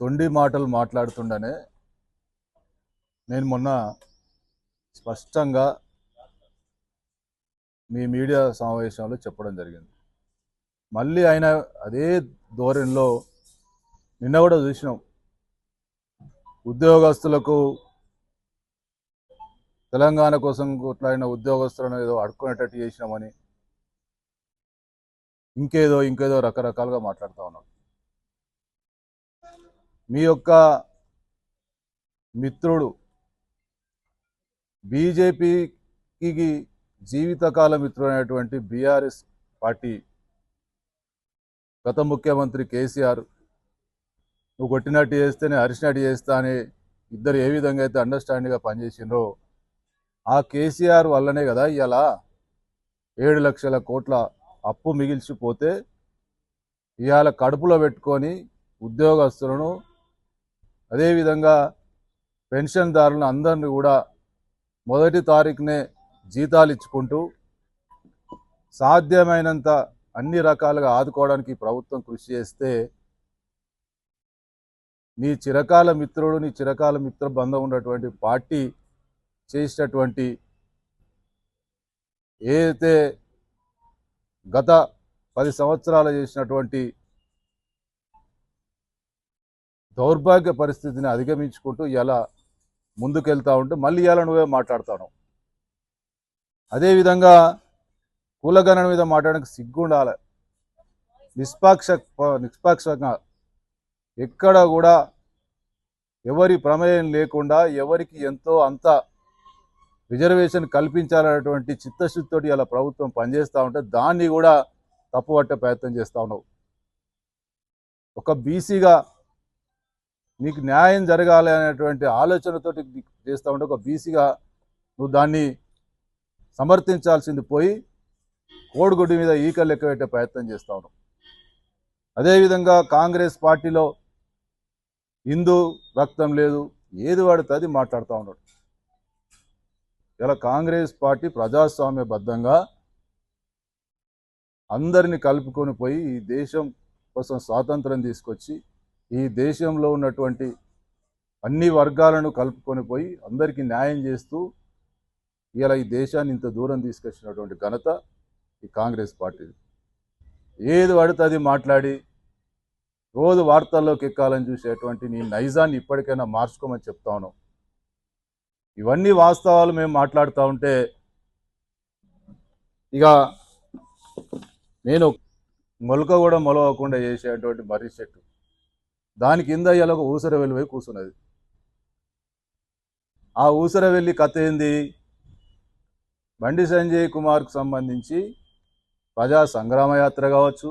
తొండి మాటలు మాట్లాడుతుండనే నేను మొన్న స్పష్టంగా మీ మీడియా సమావేశంలో చెప్పడం జరిగింది. మళ్ళీ ఆయన అదే ధోరణిలో నిన్న కూడా చూసినాం. ఉద్యోగస్తులకు తెలంగాణ కోసం కొట్లాడిన ఉద్యోగస్తులను ఏదో అడుక్కునేటట్టు చేసినామని ఇంకేదో ఇంకేదో రకరకాలుగా మాట్లాడుతూ ఉన్నాం. మీ యొక్క మిత్రుడు బీజేపీకి జీవితకాల మిత్రుడైనటువంటి బీఆర్ఎస్ పార్టీ గత ముఖ్యమంత్రి కేసీఆర్ నువ్వు కొట్టినట్టు చేస్తేనే అరిచినట్టు చేస్తా అని ఇద్దరు ఏ విధంగా అయితే అండర్స్టాండింగ్గా పనిచేసిండ్రో ఆ కేసీఆర్ వల్లనే కదా ఇలా ఏడు లక్షల కోట్ల అప్పు మిగిల్చిపోతే ఇవాళ కడుపులో పెట్టుకొని ఉద్యోగస్తులను అదేవిధంగా పెన్షన్దారులను అందరినీ కూడా మొదటి తారీఖునే జీతాలు ఇచ్చుకుంటూ సాధ్యమైనంత అన్ని రకాలుగా ఆదుకోవడానికి ప్రభుత్వం కృషి చేస్తే నీ చిరకాల మిత్రుడు నీ చిరకాల మిత్ర బంధం ఉన్నటువంటి పార్టీ చేసినటువంటి ఏదైతే గత పది సంవత్సరాలు చేసినటువంటి దౌర్భాగ్య పరిస్థితిని అధిగమించుకుంటూ ఇలా ముందుకెళ్తా ఉంటే మళ్ళీ ఇలా నువ్వే మాట్లాడతాను. అదేవిధంగా కులగణన మీద మాట్లాడడానికి సిగ్గు ఉండాలి నిష్పాక్ష నిష్పాక్షంగా ఎక్కడ కూడా ఎవరి ప్రమేయం లేకుండా ఎవరికి ఎంతో అంత రిజర్వేషన్ కల్పించాలనేటువంటి చిత్తశుద్ధితోటి ఇలా ప్రభుత్వం పనిచేస్తూ ఉంటే దాన్ని కూడా తప్పుపట్టే ప్రయత్నం చేస్తూ ఉన్నావు. ఒక బీసీగా నీకు న్యాయం జరగాలి అనేటువంటి ఆలోచనతోటి చేస్తూ ఉంటే ఒక బీసీగా నువ్వు దాన్ని సమర్థించాల్సింది పోయి కోడిగుడ్డు మీద ఈకలు లెక్క పెట్టే ప్రయత్నం చేస్తా ఉన్నావు. అదేవిధంగా కాంగ్రెస్ పార్టీలో హిందూ రక్తం లేదు ఏది వాడితే అది మాట్లాడుతూ ఉన్నాడు. ఇలా కాంగ్రెస్ పార్టీ ప్రజాస్వామ్యబద్ధంగా అందరిని కలుపుకొని పోయి ఈ దేశం కోసం స్వాతంత్రం తీసుకొచ్చి ఈ దేశంలో ఉన్నటువంటి అన్ని వర్గాలను కలుపుకొని పోయి అందరికీ న్యాయం చేస్తూ ఇలా ఈ దేశాన్ని ఇంత దూరం తీసుకొచ్చినటువంటి ఘనత ఈ కాంగ్రెస్ పార్టీ ఏది పడితే అది మాట్లాడి రోజు వార్తల్లోకి ఎక్కాలని చూసేటువంటి నీ నైజాన్ని ఇప్పటికైనా మార్చుకోమని చెప్తాను ఇవన్నీ వాస్తవాలు మేము మాట్లాడుతూ ఉంటే ఇక నేను మొలక కూడా మొలవకుండా చేసేటువంటి మర్రి చెట్టు దాని కింద ఇలా ఒక ఊసర వెళ్ళిపోయి కూర్చున్నది. ఆ ఊసర వెళ్ళి కథ ఏంది? బండి సంజయ్ కుమార్కు సంబంధించి ప్రజా సంగ్రామ యాత్ర కావచ్చు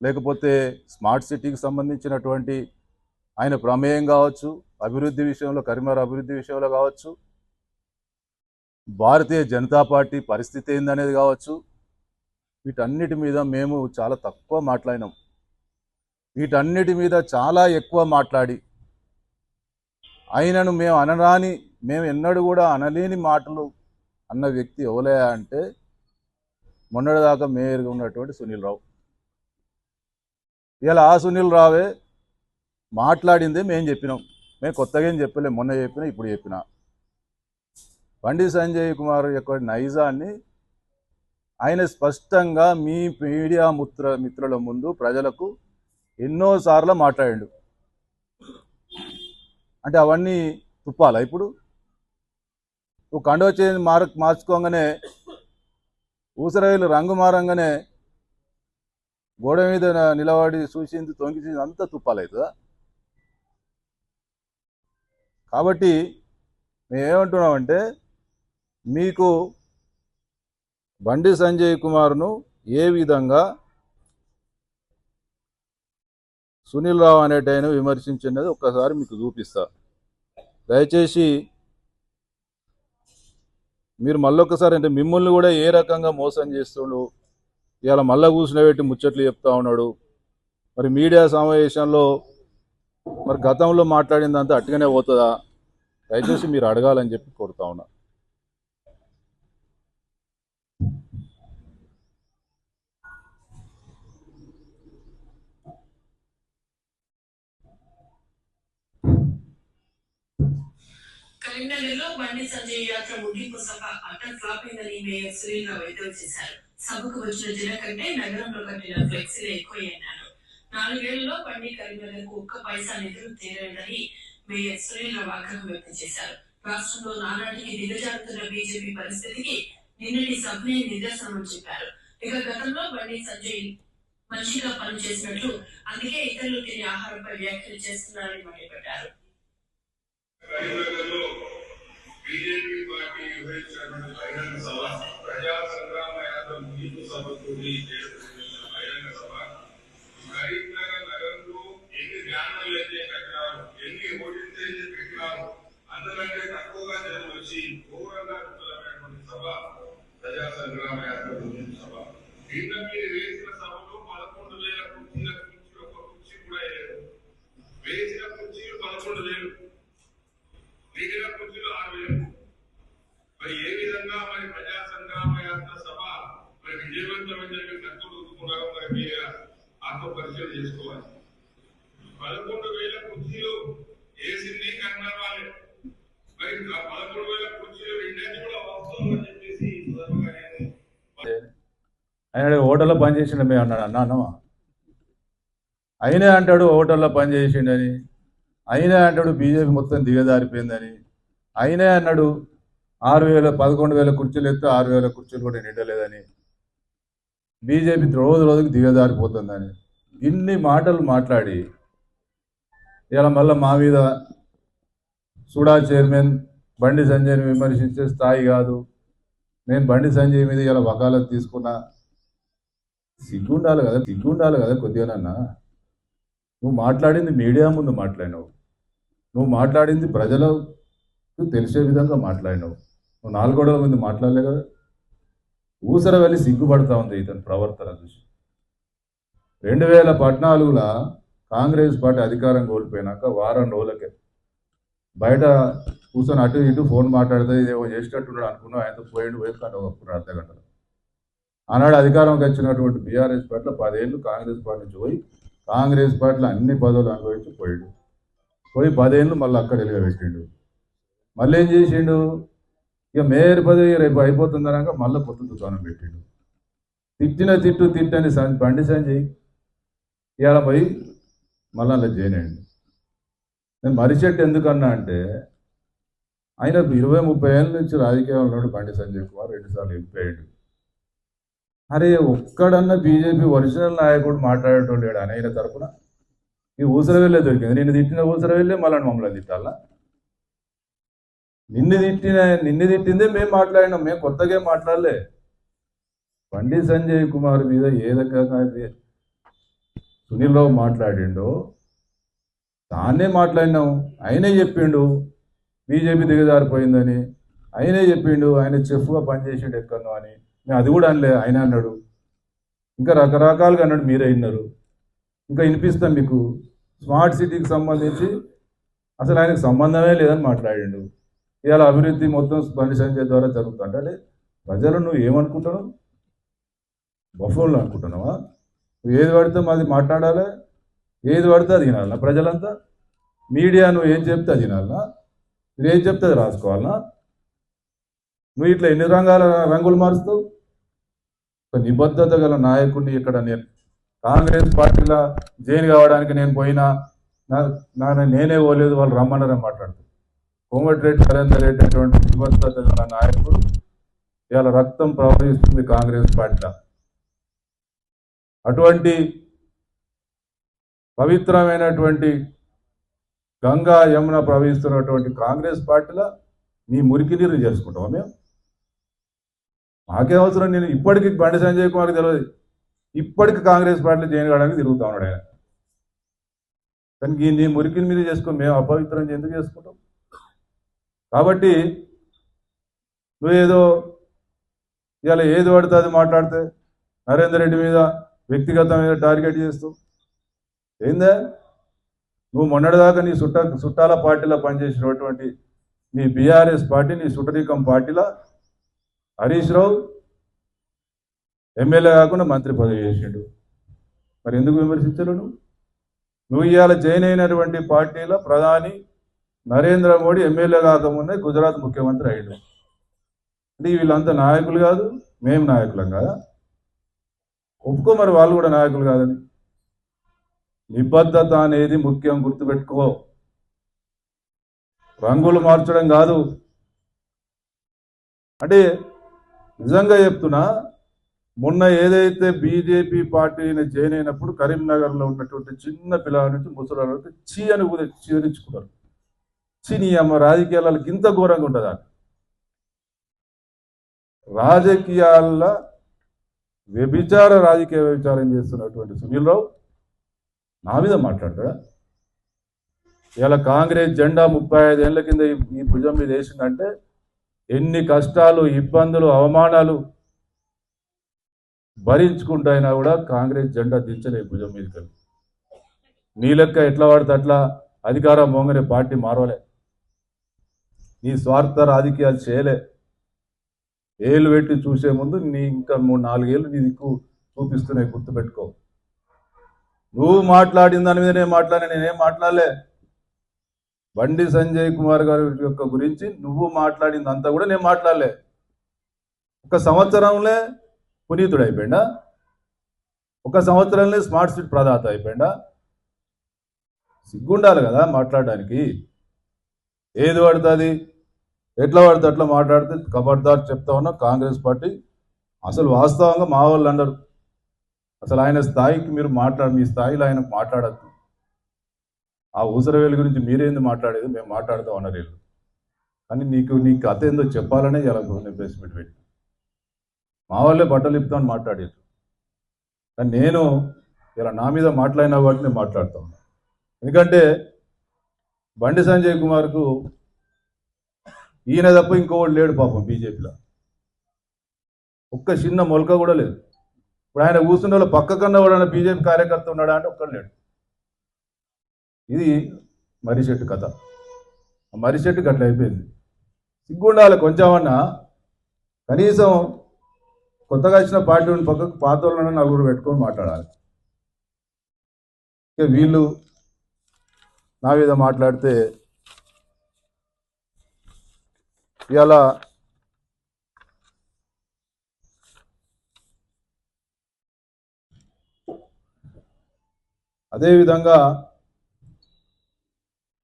లేకపోతే స్మార్ట్ సిటీకి సంబంధించినటువంటి ఆయన ప్రమేయం కావచ్చు అభివృద్ధి విషయంలో కరీంనగర్ అభివృద్ధి విషయంలో కావచ్చు భారతీయ జనతా పార్టీ పరిస్థితి ఏందనేది కావచ్చు వీటన్నిటి మీద మేము చాలా తక్కువ మాట్లాడినాం. వీటన్నిటి మీద చాలా ఎక్కువ మాట్లాడి ఆయనను మేము అనరాని మేము ఎన్నడూ కూడా అనలేని మాటలు అన్న వ్యక్తి ఎవలే అంటే మొన్నటిదాకా మేయర్గా ఉన్నటువంటి సునీల్ రావు. ఇలా ఆ సునీల్ రావే మాట్లాడిందే మేము చెప్పినాం. మేము కొత్తగా ఏం చెప్పలే మొన్న చెప్పినా ఇప్పుడు చెప్పిన. బండి సంజయ్ కుమార్ యొక్క నైజాన్ని ఆయన స్పష్టంగా మీ మీడియా మిత్ర మిత్రుల ముందు ప్రజలకు ఎన్నోసార్లు మాట్లాడాడు. అంటే అవన్నీ తుప్పాలా ఇప్పుడు? నువ్వు కండవ చేంజ్ మార్ మార్చుకోగానే ఊసరవేలు రంగు మారంగానే గోడ మీద నిలబడి చూసింది తొంగిసింది అంతా తుప్పాలవుతుందా కాబట్టి మేమేమంటున్నామంటే మీకు బండి సంజయ్ కుమార్ను ఏ విధంగా సునీల్ రావు అనేటైన విమర్శించినది ఒక్కసారి మీకు చూపిస్తా. దయచేసి మీరు మళ్ళొక్కసారి అంటే మిమ్మల్ని కూడా ఏ రకంగా మోసం చేస్తుండు? ఇవాళ మళ్ళా పెట్టి ముచ్చట్లు చెప్తా ఉన్నాడు. మరి మీడియా సమావేశంలో మరి గతంలో మాట్లాడిందంతా అట్టుగానే పోతుందా? దయచేసి మీరు అడగాలని చెప్పి కోరుతా ఉన్నా. కరీంనగర్లో బండి సంజయ్ యాత్ర ముగింపు సభ అటర్ ఫ్లాప్ అయిందని మేయర్ శ్రీరావు ఎదురు చేశారు. సభకు వచ్చిన జనం కంటే నగరంలో కట్టిన ఫ్లెక్సీలు ఎక్కువయ్యన్నారు. నాలుగేళ్ళలో బండి కరీంనగర్కు ఒక్క పైసా నిధులు తీరలేదని మేయర్ శ్రీరావు ఆగ్రహం వ్యక్తం చేశారు. రాష్ట్రంలో నానాటికి దిగజారుతున్న బీజేపీ పరిస్థితికి నిన్నటి సభనే నిదర్శనం చెప్పారు. ఇక గతంలో బండి సంజయ్ మంచిగా పనిచేసినట్లు అందుకే ఇతరులు తినే ఆహారంపై వ్యాఖ్యలు చేస్తున్నారని మండిపడ్డారు. కరీంనగర్లో బీజేపీ పార్టీ నిర్వహించినటువంటి బహిరంగ సభ ప్రజా సంగ్రామ యాత్ర ముగింపు సభకు చేసిన బహిరంగ సభ. కరీంనగర్ నగరంలో ఎన్ని ధ్యానాలు అయితే కట్టినారు ఎన్ని ఓటింగ్స్ అయితే పెట్టినారు అందుకంటే తక్కువగా జనం వచ్చి ఘోరంగా విఫలమైనటువంటి సభ ప్రజా సంగ్రామ యాత్ర ముగింపు సభ. నిన్న మీరు వేసిన సభలో పదకొండు వేల కుర్చీల కుర్చీ ఒక కుర్చీ కూడా లేదు వేసిన కుర్చీలు పదకొండు వేలు మిగిలిన కుర్చీలు ఆరు వేలు మరి ఏ విధంగా మరి ప్రజా సంగ్రామ యాత్ర సభ మరి విజయవంతమైన చెప్పి కత్తులు ఊరుకున్నారో మరి మీరు ఆత్మ పరిశీలన చేసుకోవాలి. పదకొండు వేల కుర్చీలు వేసింది కన్నా వాళ్ళే. మరి ఆ పదకొండు వేల కుర్చీలు రెండేది కూడా వాస్తవం అని చెప్పేసి ఈ ఆయన హోటల్లో పనిచేసిండు మేము అన్నాడు. అన్న అన్నమా? అయినా అంటాడు హోటల్లో పనిచేసిండని అయినా అంటాడు బీజేపీ మొత్తం దిగజారిపోయిందని. అయినా అన్నాడు ఆరు వేల పదకొండు వేల కుర్చీలు ఎత్తే ఆరు వేల కుర్చీలు కూడా నిండలేదని బీజేపీ రోజు రోజుకి దిగజారిపోతుందని. ఇన్ని మాటలు మాట్లాడి ఇలా మళ్ళీ మా మీద సుడా చైర్మన్ బండి సంజయ్ని విమర్శించే స్థాయి కాదు. నేను బండి సంజయ్ మీద ఇలా వకాలత్ తీసుకున్నా. సిగ్గుండాలి కదా సిగ్గుండాలి కదా కొద్దిగానన్నా నువ్వు మాట్లాడింది మీడియా ముందు మాట్లాడినావు. నువ్వు మాట్లాడింది ప్రజలకు తెలిసే విధంగా మాట్లాడినావు. నువ్వు నాలుగోడల ముందు మాట్లాడలే కదా. ఊసర వెళ్ళి సిగ్గుపడతా ఉంది ఇతని ప్రవర్తన చూసి. రెండు వేల పద్నాలుగులో కాంగ్రెస్ పార్టీ అధికారం కోల్పోయినాక వారం రోజులకే బయట కూర్చొని అటు ఇటు ఫోన్ మాట్లాడితే ఇదేమో చేసేటట్టున్నాడు అనుకున్నా ఆయనతో పోయిండు పోయి కానీ ఒక అర్ధ గంటలు. ఆనాడు అధికారంకి వచ్చినటువంటి బీఆర్ఎస్ పార్టీలో పదేళ్ళు కాంగ్రెస్ పార్టీ నుంచి పోయి కాంగ్రెస్ పార్టీలో అన్ని పదవులు అనుభవించి పోయాడు. పోయి పదేళ్ళు మళ్ళీ అక్కడ వెలుగబెట్టిండు మళ్ళీ ఏం చేసిండు? ఇక మేయర్ పదవి రేపు అయిపోతుందనక మళ్ళీ కొత్త దుకాణం పెట్టిండు. తిట్టిన తిట్టు తిట్టని సం- బండి సంజయ్ ఇవాళ పోయి మళ్ళీ అలా చేయనండి నేను మరిచెట్టు ఎందుకన్నా అంటే ఆయన ఇరవై ముప్పై ఏళ్ళ నుంచి రాజకీయంలో ఉన్నాడు బండి సంజయ్ కుమార్ రెండుసార్లు వెళ్ళిపోయాడు అరే ఒక్కడన్నా బీజేపీ ఒరిజినల్ నాయకుడు మాట్లాడేటోడు లేడు ఆయన తరపున. ఈ ఊసరవెల్లే వెళ్ళే దొరికింది. నిన్ను తిట్టిన ఊసరవెల్లే వెళ్ళే మళ్ళీ మమ్మల్ని తిట్టాలా? నిన్ను తిట్టిన నిన్ను తిట్టిందే మేము మాట్లాడినాం. మేము కొత్తగా మాట్లాడలే. బండి సంజయ్ కుమార్ మీద ఏ రకంగా సునీల్ రావు మాట్లాడిండో. దాన్నే మాట్లాడినాం ఆయనే చెప్పిండు. బీజేపీ దిగజారిపోయిందని ఆయనే చెప్పిండు. ఆయన చెఫ్గా పనిచేసిండు ఎక్కడో అని. నేను అది కూడా అనలే ఆయన అన్నాడు. ఇంకా రకరకాలుగా అన్నాడు మీరే విన్నారు ఇంకా వినిపిస్తాం మీకు. స్మార్ట్ సిటీకి సంబంధించి అసలు ఆయనకు సంబంధమే లేదని మాట్లాడిండు. ఇవాళ అభివృద్ధి మొత్తం బండి సంజయ్ ద్వారా జరుగుతుంటే అంటే ప్రజలు నువ్వు ఏమనుకుంటున్నావు? బఫోన్లు అనుకుంటున్నావా? ఏది పడితే మాది మాట్లాడాలి? ఏది పడితే అది వినాలనా ప్రజలంతా మీడియా నువ్వు ఏం చెప్తే అది వినాలనా నువ్వు ఏం చెప్తే అది రాసుకోవాలనా? నువ్వు ఇట్లా ఎన్ని రంగాల రంగులు మారుస్తావు? ఒక నిబద్ధత గల నాయకుడిని ఇక్కడ నేను కాంగ్రెస్ పార్టీలో జైన్ కావడానికి నేను పోయినా నా నా నేనే పోలేదు వాళ్ళు రమ్మన్నారని మాట్లాడుతారు కోమటిరెడ్డి నరేందర్ రెడ్డి అటువంటి నిబద్ధత గల నాయకుడు ఇవాళ రక్తం ప్రవహిస్తుంది కాంగ్రెస్ పార్టీలో. అటువంటి పవిత్రమైనటువంటి గంగా యమున ప్రవహిస్తున్నటువంటి కాంగ్రెస్ పార్టీలో నీ మురికి నీరు చేసుకుంటావా మేము? మాకే అవసరం? నేను ఇప్పటికి బండి సంజయ్ కుమార్ తెలియదు ఇప్పటికి కాంగ్రెస్ పార్టీలో జాయిన్ కావడానికి తిరుగుతా ఉన్నాడు ఆయన. కానీ నీ మురికి మీద చేసుకుని మేము అపవిత్రం ఎందుకు చేసుకుంటాం? కాబట్టి నువ్వేదో ఇవాళ ఏది పడితే అది మాట్లాడితే నరేందర్ రెడ్డి మీద వ్యక్తిగతమైన టార్గెట్ చేస్తూ. ఏందా? నువ్వు మొన్నటిదాకా నీ చుట్ట చుట్టాల పార్టీలో పనిచేసినటువంటి నీ బీఆర్ఎస్ పార్టీ నీ సుటరీకం పార్టీలో హరీష్ రావు ఎమ్మెల్యే కాకుండా మంత్రి పదవి చేసిండు. మరి ఎందుకు విమర్శించరు నువ్వు? నువ్వు ఇవాళ జైన్ అయినటువంటి పార్టీలో ప్రధాని నరేంద్ర మోడీ ఎమ్మెల్యే కాకముందే గుజరాత్ ముఖ్యమంత్రి అయ్యాడు. అంటే వీళ్ళంతా నాయకులు కాదు మేము నాయకులం కాదా? ఒప్పుకో మరి వాళ్ళు కూడా నాయకులు కాదని. నిబద్ధత అనేది ముఖ్యం గుర్తుపెట్టుకో. రంగులు మార్చడం కాదు. అంటే నిజంగా చెప్తున్నా మొన్న ఏదైతే బీజేపీ పార్టీని జాయిన్ అయినప్పుడు కరీంనగర్లో ఉన్నటువంటి చిన్న పిల్లల నుంచి ముసలి వరకు చీ అని చీరించుకున్నారు చీని అమ్మ రాజకీయాలకు ఇంత ఘోరంగా ఉంటుందా రాజకీయాల్లో వ్యభిచార రాజకీయ వ్యభిచారం చేస్తున్నటువంటి సునీల్ రావు నా మీద మాట్లాడతాడా? ఇలా కాంగ్రెస్ జెండా ముప్పై ఐదు కింద ఈ- భుజం మీద వేసిందంటే ఎన్ని కష్టాలు ఇబ్బందులు అవమానాలు భరించుకుంటైనా కూడా కాంగ్రెస్ జెండా దించలే భుజం మీదకి. నీ లెక్క ఎట్లా పడితే అట్లా అధికారం మోంగనే పార్టీ మారవలే. నీ స్వార్థ రాజకీయాలు చేయలే. ఏళ్ళు పెట్టి చూసే ముందు నీ ఇంకా మూడు నాలుగేళ్ళు నీ దిక్కు చూపిస్తున్నాయి గుర్తుపెట్టుకో. నువ్వు మాట్లాడిన దాని మీద నేను మాట్లాడిన నేనేం మాట్లాడలే. బండి సంజయ్ కుమార్ గారి యొక్క గురించి నువ్వు మాట్లాడిందంతా కూడా నేను మాట్లాడలే. ఒక సంవత్సరంలో పునీతుడు అయిపోయిందా ఒక సంవత్సరంలో స్మార్ట్ సిటీ ప్రదాత అయిపోయిందా సిగ్గుండాలి కదా మాట్లాడడానికి. ఏది పడుతుంది? ఎట్లా పడితే అట్లా మాట్లాడితే కబడ్దారు చెప్తా ఉన్నా కాంగ్రెస్ పార్టీ అసలు వాస్తవంగా మా వాళ్ళు అన్నారు అసలు ఆయన స్థాయికి మీరు మాట్లాడ మీ స్థాయిలో ఆయన మాట్లాడద్దు. ఆ ఊసరవేలు గురించి మీరేంది మాట్లాడేది? మేము మాట్లాడతాం అన్నారు వీళ్ళు. కానీ నీకు నీ కథ ఏందో చెప్పాలనే ఇలా నేను ప్రెస్ మీట్ పెట్టి మా వాళ్ళే బట్టలు ఇప్పుతామని మాట్లాడేది. కానీ నేను ఇలా నా మీద మాట్లాడిన వాటిని మాట్లాడుతా ఉన్నాను ఎందుకంటే బండి సంజయ్ కుమార్కు ఈయన తప్ప ఇంకోవాడు లేడు పాపం బీజేపీలో. ఒక్క చిన్న మొలక కూడా లేదు. ఇప్పుడు ఆయన కూర్చున్న వాళ్ళు పక్క కన్నా కూడా బీజేపీ కార్యకర్త ఉన్నాడా అంటే ఒక్కడు లేడు. ఇది మరిచెట్టు కథ. ఆ మరిచెట్టుకి అట్లా అయిపోయింది. సిగ్గుండాలి కొంచెమన్నా. కనీసం కొత్తగా వచ్చిన పార్టీ పక్కకు పాత వాళ్ళని నలుగురు పెట్టుకొని మాట్లాడాలి. ఇక వీళ్ళు నా మీద మాట్లాడితే ఇవాళ అదేవిధంగా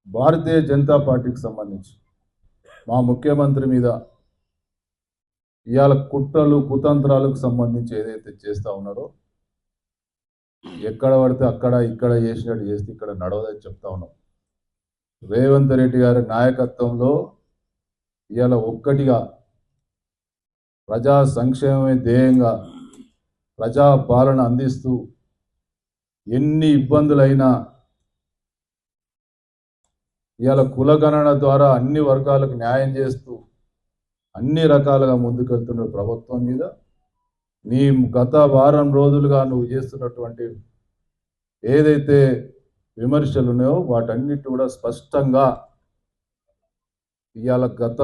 భారతీయ జనతా పార్టీకి సంబంధించి మా ముఖ్యమంత్రి మీద ఇవాళ కుట్రలు కుతంత్రాలకు సంబంధించి ఏదైతే చేస్తూ ఉన్నారో ఎక్కడ పడితే అక్కడ ఇక్కడ చేసినట్టు చేస్తే ఇక్కడ నడవదని చెప్తా ఉన్నాం. రేవంత్ రెడ్డి గారి నాయకత్వంలో ఇవాళ ఒక్కటిగా ప్రజా సంక్షేమమే ధ్యేయంగా ప్రజా పాలన అందిస్తూ ఎన్ని ఇబ్బందులైనా ఇవాళ కులగణన ద్వారా అన్ని వర్గాలకు న్యాయం చేస్తూ అన్ని రకాలుగా ముందుకెళ్తున్న ప్రభుత్వం మీద నీ గత వారం రోజులుగా నువ్వు చేస్తున్నటువంటి ఏదైతే విమర్శలు ఉన్నాయో వాటన్నిటి కూడా స్పష్టంగా ఇవాళ గత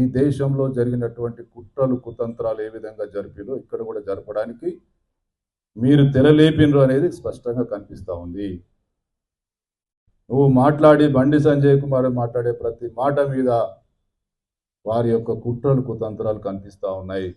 ఈ దేశంలో జరిగినటువంటి కుట్రలు కుతంత్రాలు ఏ విధంగా జరిపిలో ఇక్కడ కూడా జరపడానికి మీరు తెరలేపినరు అనేది స్పష్టంగా కనిపిస్తూ ఉంది. నువ్వు మాట్లాడి బండి సంజయ్ కుమార్ మాట్లాడే ప్రతి మాట మీద వారి యొక్క కుట్రలు కుతంత్రాలు కనిపిస్తూ ఉన్నాయి.